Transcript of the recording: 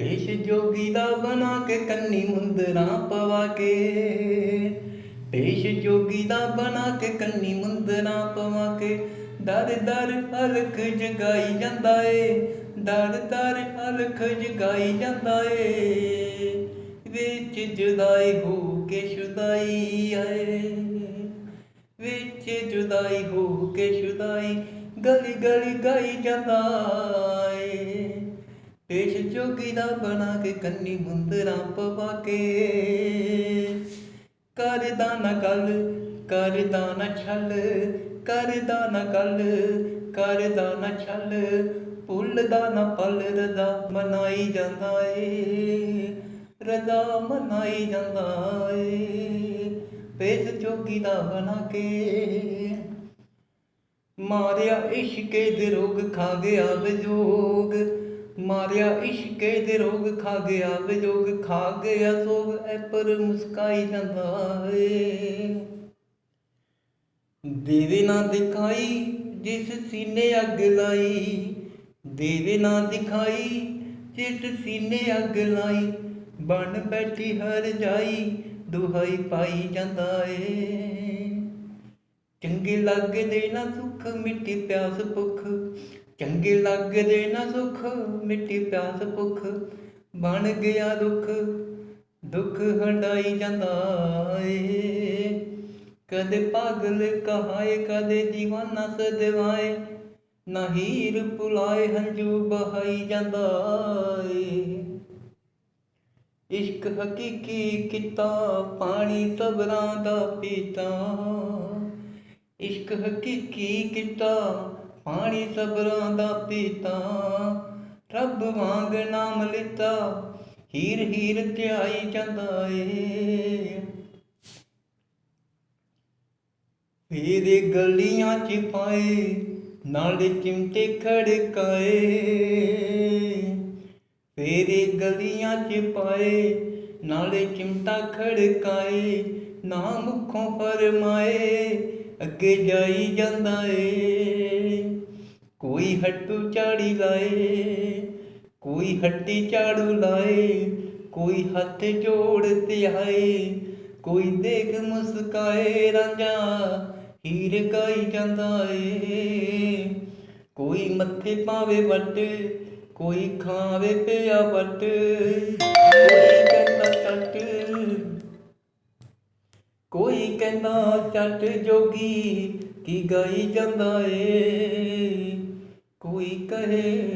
ਪੇਸ਼ ਜੋਗੀ ਦਾ ਬਣਾ ਕੇ ਕੰਨੀ ਮੁੰਦਰਾਂ ਪਵਾ ਕੇ। ਪੇਸ਼ ਜੋਗੀ ਦਾ ਬਣਾ ਕੇ ਕੰਨੀ ਮੁੰਦਰਾਂ ਪਵਾ ਕੇ। ਦਰ ਦਰ ਹਲਕ ਜਗਾਈ ਜਾਂਦਾ ਏ। ਦਰ ਦਰ ਹਲਕ ਜਗਾਈ ਜਾਂਦਾ ਏ। ਵਿੱਚ ਜੁਦਾਈ ਹੋ ਕੇ ਸ਼ੁਦਾਈ ਆਏ। ਵਿੱਚ ਜੁਦਾਈ ਹੋ ਕੇ ਸ਼ੁਦਾਈ। ਗਲੀ ਗਲੀ ਗਾਈ ਜਾਂਦਾ ਪੇਸ਼ ਜੋਗੀ ਦਾ ਬਣਾ ਕੇ ਕੰਨੀ ਮੁੰਦਰਾਂ ਪਵਾ ਕੇ। ਕਰਦਾ ਨਾ ਗੱਲ, ਕਰਦਾ ਨਾ ਛਲ, ਕਰਦਾ ਨਾ ਗੱਲ, ਕਰਦਾ ਨਾ ਛਲ, ਭੁੱਲਦਾ ਨਾ ਪਲ ਰਦਾ ਮਨਾਈ ਜਾਂਦਾ ਏ। ਰਦਾ ਮਨਾਈ ਜਾਂਦਾ ਏ। ਪੇਸ਼ ਜੋਗੀ ਦਾ ਬਣਾ ਕੇ। ਮਾਰਿਆ ਇਸ਼ਕੇ ਦੇ ਰੋਗ, ਖਾ ਗਿਆ ਵਿਜੋਗ ਮਾਰਿਆ ਇਸ਼ਕੇ ਦੇ ਰੋਗ ਖਾ ਗਿਆ ਵਿਜੋਗ ਖਾ ਗਿਆ, ਸੋਗ ਐਪਰ ਮੁਸਕਾਈ ਜਾਂਦਾ ਏ। ਦੇਵੇ ਨਾ ਦਿਖਾਈ ਜਿਸ ਸੀਨੇ ਅੱਗ ਲਾਈ, ਦੇਵੇ ਨਾ ਦਿਖਾਈ ਜਿਸ ਸੀਨੇ ਅੱਗ ਲਾਈ, ਬਣ ਬੈਠੀ ਹਰ ਜਾਈ, ਦੁਹਾਈ ਪਾਈ ਜਾਂਦਾ ਏ। ਚੰਗੇ ਲੱਗਦੇ ਨਾ ਸੁੱਖ ਮਿੱਟੀ ਪਿਆਸ ਭੁੱਖ ਚੰਗੇ ਲੱਗਦੇ ਨਾ ਸੁੱਖ, ਮਿੱਟੀ ਪਿਆਸ ਭੁੱਖ, ਬਣ ਗਿਆ ਦੁੱਖ ਦੁੱਖ ਹੰਡਾਈ ਜਾਂਦਾ ਏ। ਕਦੇ ਪਾਗਲ ਕਹਾਏ, ਕਦੇ دیਵਾਨਾ ਸਦਵਾਏ ਨਾ ਹੀਰ ਪੁਲਾਏ, ਹੰਝੂ ਬਹਾਈ ਜਾਂਦਾ ਏ। ਇਸ਼ਕ ਹਕੀਕੀ ਕੀਤਾ, ਪਾਣੀ ਸਬਰਾਂ ਦਾ ਪੀਤਾ। ਇਸ਼ਕ ਹਕੀਕੀ ਕੀਤਾ ਪਾਣੀ ਸਬਰਾਂ ਦਾ ਪੀਤਾ, ਰੱਬ ਵਾਂਗ ਨਾਮ ਲਿੱਤਾ, ਹੀਰ ਹੀਰ ਧਿਆਈ ਜਾਂਦਾ ਏ। ਫੇਰੇ ਗਲੀਆਂ ਚ ਪਾਏ, ਨਾਲੇ ਚਿਮਟੇ ਖੜਕਾਏ। ਫੇਰੇ ਗਲੀਆਂ ਚ ਪਾਏ, ਨਾਲੇ ਚਿਮਟਾ ਖੜਕਾਏ ਨਾ ਮੁਖੋਂ ਫਰਮਾਏ, ਅੱਗੇ ਜਾਈ ਜਾਂਦਾ ਏ। ਕੋਈ ਹੱਟੂ ਝਾੜੀ ਲਾਏ, ਕੋਈ ਹੱਟੀ ਝਾੜੂ ਲਾਏ, ਕੋਈ ਹੱਥ ਜੋੜ ਤੇ ਆਏ ਕੋਈ ਦੇਖ ਮੁਸਕਾਏ ਰਾਂਝਾ, ਹੀਰ ਗਾਈ ਜਾਂਦਾ ਏ। ਕੋਈ ਮੱਥੇ ਪਾਵੇ ਵੱਟ, ਕੋਈ ਖਾਵੇ ਪਿਆ ਵੱਟ, ਕੋਈ ਕਹਿੰਦਾ ਚੱਟ, ਕੋਈ ਕਹਿੰਦਾ ਚੱਟ ਜੋਗੀ ਕੀ ਗਾਈ ਜਾਂਦਾ ਏ? ਕੋਈ ਕਹੇ